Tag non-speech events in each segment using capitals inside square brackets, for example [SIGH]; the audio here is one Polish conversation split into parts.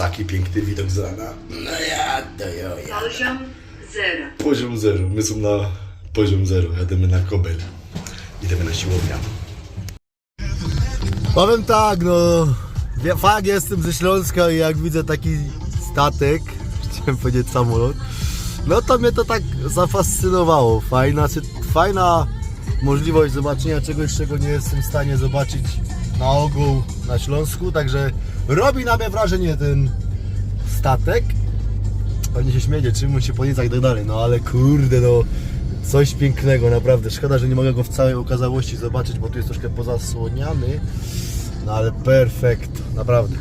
taki piękny widok z rana. No ja to ja. Poziom zero. Poziom zero. My są na poziom zero. Jademy na kobel. Idziemy na siłownię. Powiem tak, no. Fakt jestem ze Śląska i jak widzę taki statek, [LAUGHS] chciałem powiedzieć samolot, no to mnie to tak zafascynowało. Fajna, fajna możliwość zobaczenia czegoś, czego nie jestem w stanie zobaczyć na ogół na Śląsku, także robi na mnie wrażenie ten statek. Pewnie się śmieje, czym on się podnieca i tak dalej, no ale kurde, no coś pięknego, naprawdę. Szkoda, że nie mogę go w całej okazałości zobaczyć, bo tu jest troszkę pozasłoniany. No ale perfekt, naprawdę.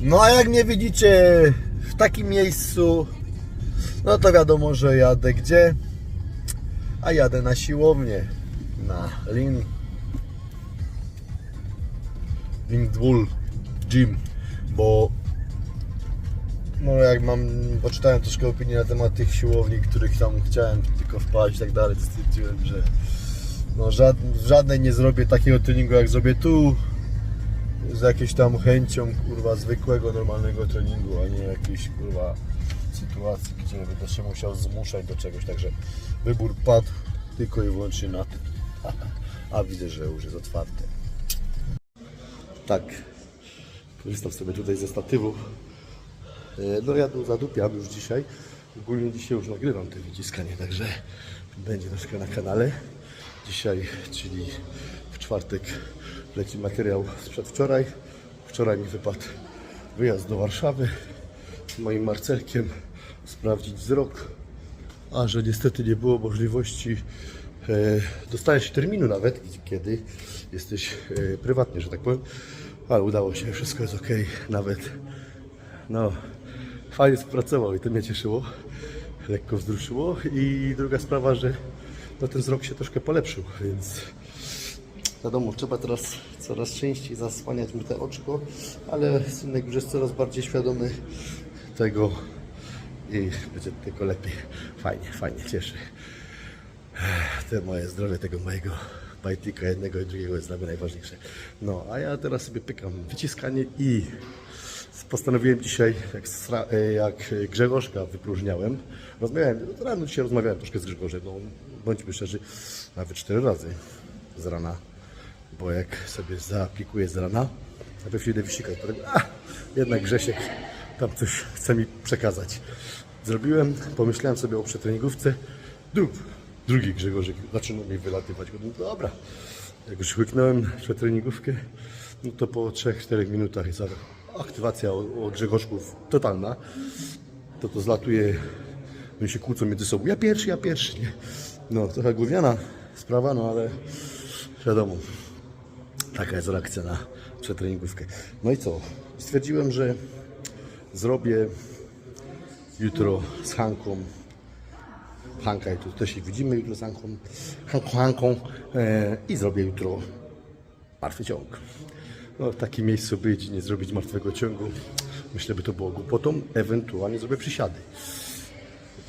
No a jak mnie widzicie w takim miejscu, no to wiadomo, że jadę gdzie? A jadę na siłownię, na Lin... Lindwool Gym, bo no jak mam, poczytałem troszkę opinii na temat tych siłowni, których tam chciałem tylko wpaść i tak dalej, to stwierdziłem, że no żad, w żadnej nie zrobię takiego treningu jak zrobię tu z jakąś tam chęcią kurwa zwykłego, normalnego treningu, a nie jakiejś kurwa sytuacji, gdzie będę się musiał zmuszać do czegoś, także wybór padł tylko i wyłącznie na tym. [LAUGHS] A widzę, że już jest otwarte. Tak, korzystam sobie tutaj ze statywu. E, No ja tu zadupiam już dzisiaj. Ogólnie dzisiaj już nagrywam te wyciskanie, także będzie troszkę na kanale. Dzisiaj, czyli w czwartek leci materiał sprzed wczoraj. Wczoraj mi wypadł wyjazd do Warszawy z moim Marcelkiem sprawdzić wzrok, a że niestety nie było możliwości e, dostania się terminu nawet, kiedy jesteś e, prywatnie, że tak powiem, ale udało się, wszystko jest ok, nawet no, fajnie współpracował i to mnie cieszyło, lekko wzruszyło i druga sprawa, że no, ten wzrok się troszkę polepszył, więc wiadomo, trzeba teraz coraz częściej zasłaniać mu te oczko, ale synek już jest coraz bardziej świadomy tego i będzie tylko lepiej. Fajnie, fajnie, cieszy. Te moje zdrowie tego mojego bajtika jednego i drugiego jest dla mnie najważniejsze. No, a ja teraz sobie pykam wyciskanie i postanowiłem dzisiaj, jak, sra- e, jak Grzegorzka wypróżniałem, rozmawiałem, no, rano dzisiaj rozmawiałem troszkę z Grzegorzem, no, bądźmy szczerzy, nawet cztery razy z rana, bo jak sobie zaaplikuję z rana, najpierw idę wysikać, potem, a, jednak Grzesiek tam coś chce mi przekazać. Zrobiłem, pomyślałem sobie o przetreningówce, dru, drugi Grzegorzyk zaczynał mi wylatywać. No dobra, jak już łyknąłem przetreningówkę, no to po 3-4 minutach jest aktywacja o, o Grzegorzków totalna. To to zlatuje, oni się kłócą między sobą. Ja pierwszy, ja pierwszy, nie? No, trochę gówniana sprawa, no ale wiadomo, taka jest reakcja na przetreningówkę. No i co? Stwierdziłem, że zrobię jutro z Hanką. Hanka i tu też się widzimy jutro z Hanką, Hanką, Hanką e, i zrobię jutro martwy ciąg. No, w takim miejscu być, nie zrobić martwego ciągu, myślę, by to było głupotą. Ewentualnie zrobię przysiady.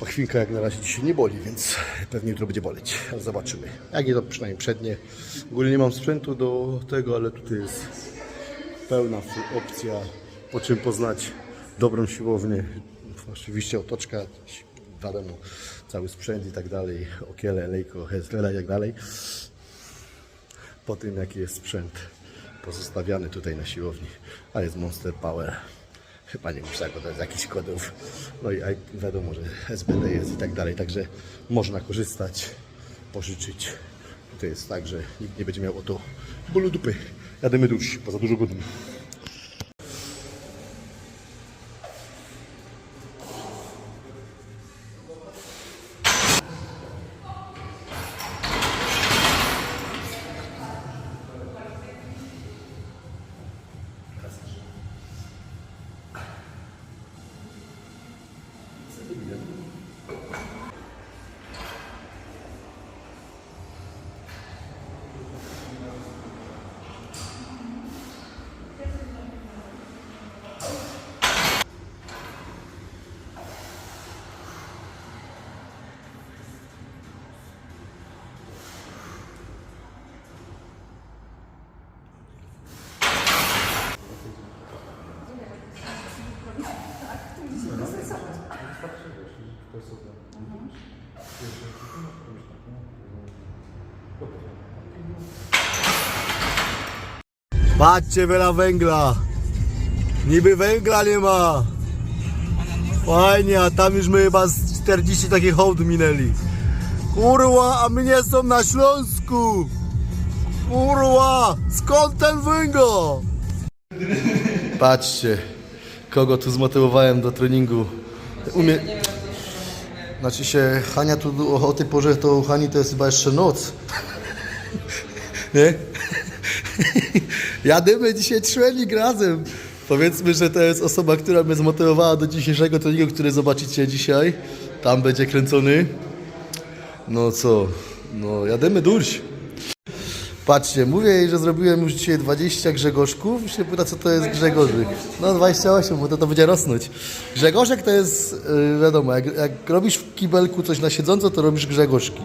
Pachwinka jak na razie dzisiaj nie boli, więc pewnie jutro będzie boleć. Zobaczymy. Jak nie to przynajmniej przednie. Ogólnie nie mam sprzętu do tego, ale tutaj jest pełna opcja, po czym poznać dobrą siłownię. Oczywiście otoczka, wiadomo, cały sprzęt i tak dalej, okiele, lejko, hezlera i tak dalej. Po tym jaki jest sprzęt pozostawiany tutaj na siłowni, a jest Monster Power. Chyba nie muszę go dać jakichś kodów. No i wiadomo, że SBD jest i tak dalej, także można korzystać, pożyczyć. To jest tak, że nikt nie będzie miał o to bólu dupy. Jademy dusz, poza dużo godzin. To jest super. Tak, nie? Patrzcie wiele węgla. Niby węgla nie ma. Fajnie, a tam już my chyba z 40 takich hołd minęli. Kurwa, a mnie są na Śląsku. Kurwa, skąd ten węgla? Patrzcie, kogo tu zmotywowałem do treningu. Umie... Znaczy się, Hania tu o, o tej porze to Hani to jest chyba jeszcze noc. Nie? [LAUGHS] Jadymy dzisiaj trening razem. Powiedzmy, że to jest osoba, która mnie zmotywowała do dzisiejszego treningu, który zobaczycie dzisiaj. Tam będzie kręcony. No co? No, jadymy durś. Patrzcie, mówię jej, że zrobiłem już dzisiaj 20 Grzegorzków i się pyta, co to jest Grzegorzyk. No 28, bo to, to będzie rosnąć. Grzegorzek to jest, yy, wiadomo, jak, jak robisz w kibelku coś na siedząco, to robisz Grzegorzki.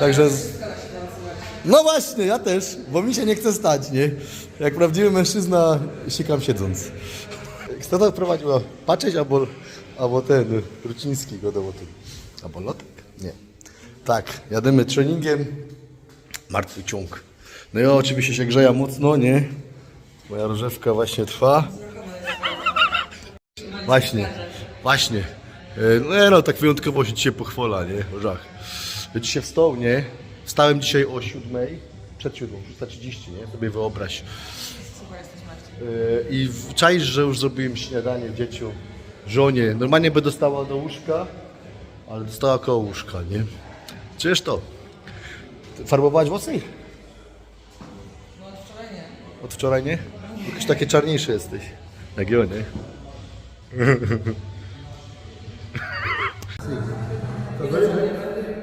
Także... No właśnie, ja też, bo mi się nie chce stać, nie? Jak prawdziwy mężczyzna sikam siedząc. Kto to prowadził? Patrzeć albo, albo ten, Ruciński go do tym. Albo Lotek? Nie. Tak, jadymy treningiem. Martwy ciąg. No i oczywiście się grzeja mocno, nie? Moja różewka właśnie trwa. Właśnie, właśnie. E, No no, tak wyjątkowo się dzisiaj pochwala, nie? Orzach. Ja Dzisiaj wstał, nie? Wstałem dzisiaj o 7, przed 7, 6.30, nie? Sobie wyobraź. E, I czaisz, że już zrobiłem śniadanie dzieciom, żonie. Normalnie by dostała do łóżka, ale dostała koło łóżka, nie? Czyż to? Farbowałaś włosy? Od wczoraj nie? Jakiś takie czarniejszy jesteś. Jak ja, nie?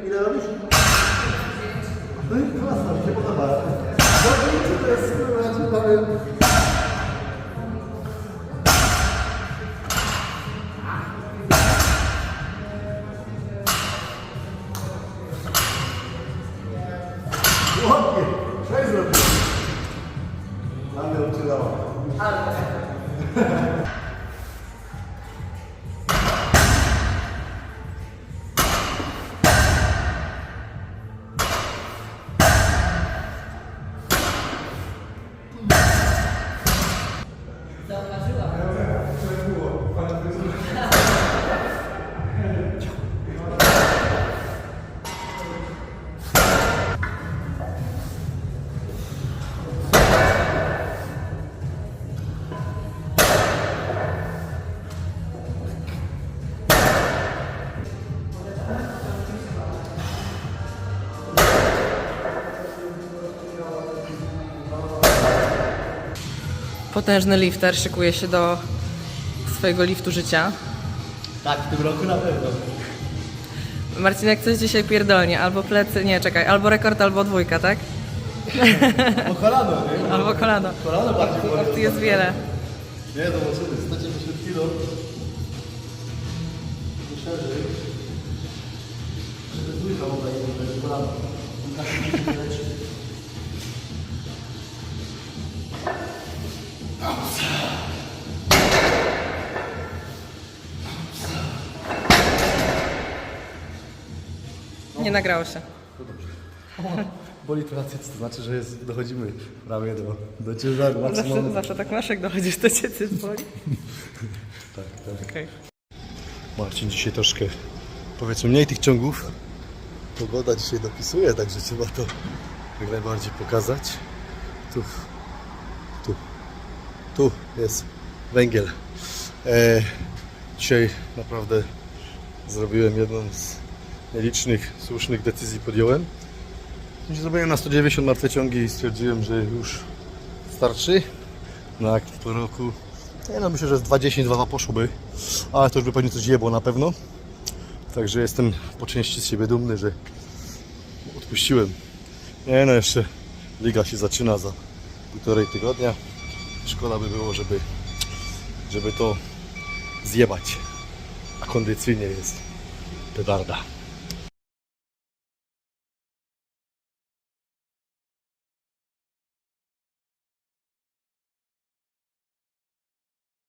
Ile robisz? No i klasa, mi się podoba. to jest ci powiem. Potężny lifter szykuje się do swojego liftu życia. Tak, w tym roku na pewno. Marcinek coś dzisiaj pierdolnie, albo plecy, nie czekaj, albo rekord, albo dwójka, tak? O kolano, nie? [LAUGHS] Albo kolano. Kolano bardziej boli. Tu jest wiele. Nie, zobaczymy. 190 kilo. Tu szerzej. Żeby dwójka mogła być kolano. Nie nagrało się. [LAUGHS] Boli trochę cyc, to znaczy, że jest, dochodzimy prawie do, do ciężaru Zawsze, maksymalnego. zawsze tak masz, jak dochodzisz do ciebie boli. [LAUGHS] Tak, tak. Okej. Marcin dzisiaj troszkę, powiedzmy, mniej tych ciągów. Pogoda dzisiaj dopisuje, także trzeba to jak najbardziej pokazać. Tu, tu jest węgiel. E, dzisiaj naprawdę zrobiłem jedną z nielicznych, słusznych decyzji podjąłem. Zrobiłem na 190 martwe ciągi i stwierdziłem, że już starczy. No jak po roku nie no, myślę, że z 2-10-2 poszłoby, ale to już by pewnie coś jebło na pewno. Także jestem po części z siebie dumny, że odpuściłem. Nie no, jeszcze liga się zaczyna za półtorej tygodnia. Szkoda by było, żeby, żeby to zjebać. A kondycyjnie jest pedarda.